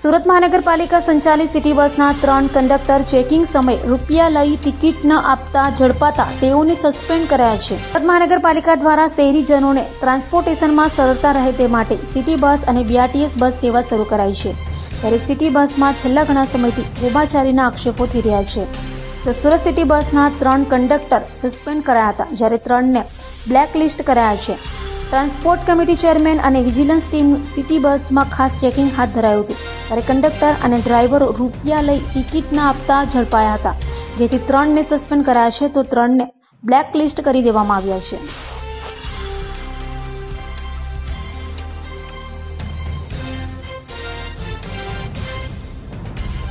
સુરત મહાનગરપાલિકા સંચાલિત સિટી બસના ત્રણ કંડક્ટર ચેકિંગ સમયે રૂપિયા લઈ ટિકિટ ન આપતા ઝડપાતા તેઓને સસ્પેન્ડ કરાયા છે. સુરત મહાનગરપાલિકા દ્વારા શહેરીજનોને ટ્રાન્સપોર્ટેશનમાં સરળતા રહે તે માટે સિટી બસ અને બીઆરટીએસ બસ સેવા શરૂ કરાઈ છે. ત્યારે સિટી બસમાં છેલ્લા ઘણા સમયથી ગોભાચારીના આક્ષેપો થઈ રહ્યા છે. તો સુરત સિટી બસના ત્રણ કંડક્ટર સસ્પેન્ડ કરાયા હતા, જ્યારે ત્રણને બ્લેકલિસ્ટ કરાયા છે. ટ્રાન્સપોર્ટ કમિટી ચેરમેન અને વિજિલન્સ ટીમ સિટી બસમાં ખાસ ચેકિંગ હાથ ધરાયું હતું. ત્યારે કંડક્ટર અને ડ્રાઈવરો રૂપિયા લઈ ટિકિટ ન આપતા ઝડપાયા હતા. જેથી ત્રણને સસ્પેન્ડ કરાયા છે, તો ત્રણને બ્લેક લિસ્ટ કરી દેવામાં આવ્યા છે.